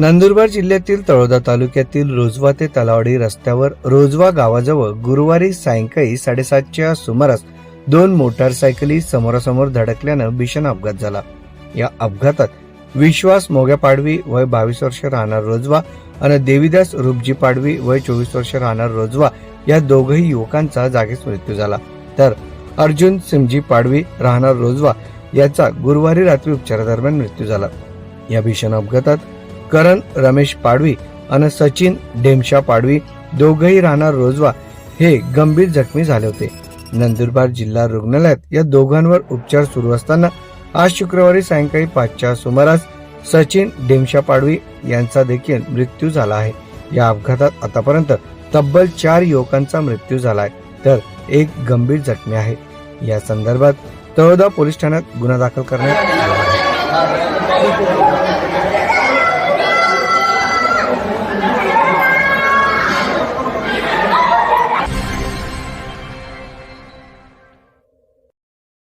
नंदुरबार जिल्ह्यातील तळोदा तालुक्यातील रोजवा ते तलावडी रस्त्यावर रोजवा गावाजवळ गुरुवारी सायंकाळी साडेसातच्या सुमारास दोन मोटारसायकली समोरासमोर धडकल्यानं भीषण अपघात झाला. या अपघातात विश्वास मोग्या पाडवी वय बावीस वर्ष राहणार रोजवा आणि देवीदास रुपजी पाडवी वय चोवीस वर्ष राहणार रोजवा या दोघही युवकांचा जागीच मृत्यू झाला. तर अर्जुन सिमजी पाडवी राहणार रोजवा याचा गुरुवारी रात्री उपचारादरम्यान मृत्यू झाला. या भीषण अपघातात करण रमेश पाडवी आणि सचिन ढेमशा पाडवी दोघही राहणार रोजवा हे गंभीर जखमी झाले होते. नंदुरबार जिल्हा रुग्णालयात या दोघांवर उपचार सुरू असताना आज शुक्रवारी सायंकाळी पाचच्या सुमारास सचिन ढेमशा पाडवी यांचा देखील मृत्यू झाला आहे. या अपघातात आतापर्यंत तब्बल चार युवकांचा मृत्यू झाला आहे. तर एक गंभीर जखमी आहे. या संदर्भात तळोदा पोलीस ठाण्यात गुन्हा दाखल करण्यात आला आहे.